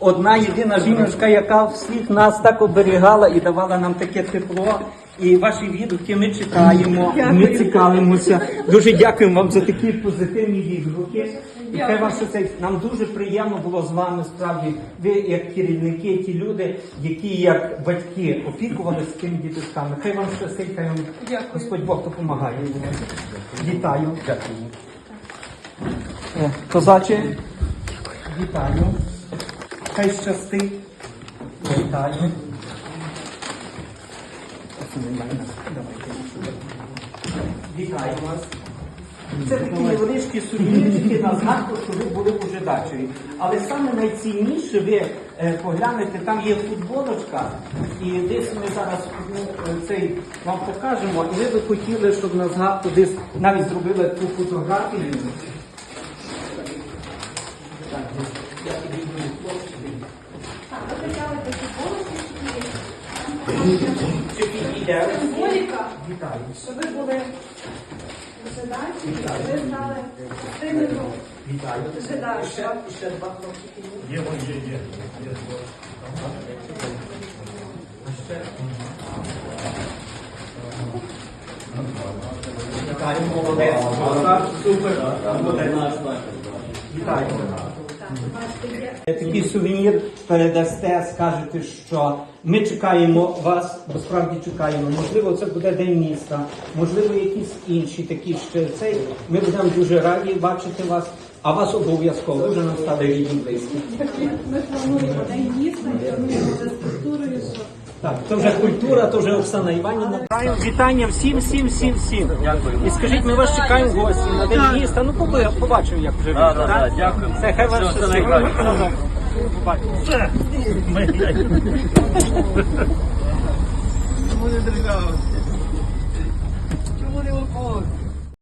одна єдина жіночка, яка всіх нас так оберігала і давала нам таке тепло. І ваші відгуки ми читаємо, ми цікавимося. Дуже дякуємо вам за такі позитивні відгуки. І хай вам все це нам дуже приємно було з вами. Справді, ви як керівники, ті люди, які як батьки опікувалися цими діточками. Хай вам щастить, хай вам Господь Бог допомагає. Вітаю. Дякую. Козаче, вітаю. Хай щастить. Вітаю. Вітаю вас. Це такі невеличкі сувенірчики на згадку, що ви були у Жидачеві. Але саме найцінніше ви е, поглянете, там є футболочка, і десь ми зараз ну, е, цей вам покажемо, і ви би хотіли, щоб на згадку десь навіть зробили цю фотографію. Чи підійде? Символіка, Вітаю. що ви були жидаючі, і ви знали частину хлопчики. Є, є, є. Вітаю, молодець. Супер. Молодець. Вітаю. Такий сувенір передасте, скажете, що ми чекаємо вас, бо справді чекаємо. Можливо, це буде день міста, можливо, якісь інші такі ще цей. Ми будемо дуже раді бачити вас, а вас обов'язково вже нам стали рідні близькі. Ми плануємо день міста, плануємо за що так, то вже культура, то вже Оксана Іванівна. Вітання всім, всім, всім, всім. Дякую. І скажіть, ми вас чекаємо гості на день міста. Ну побачимо, як вже Да, да, да, дякую. Все, хай вас Все, найкраще. побачимо. Чому не дригався? Чому не виходить?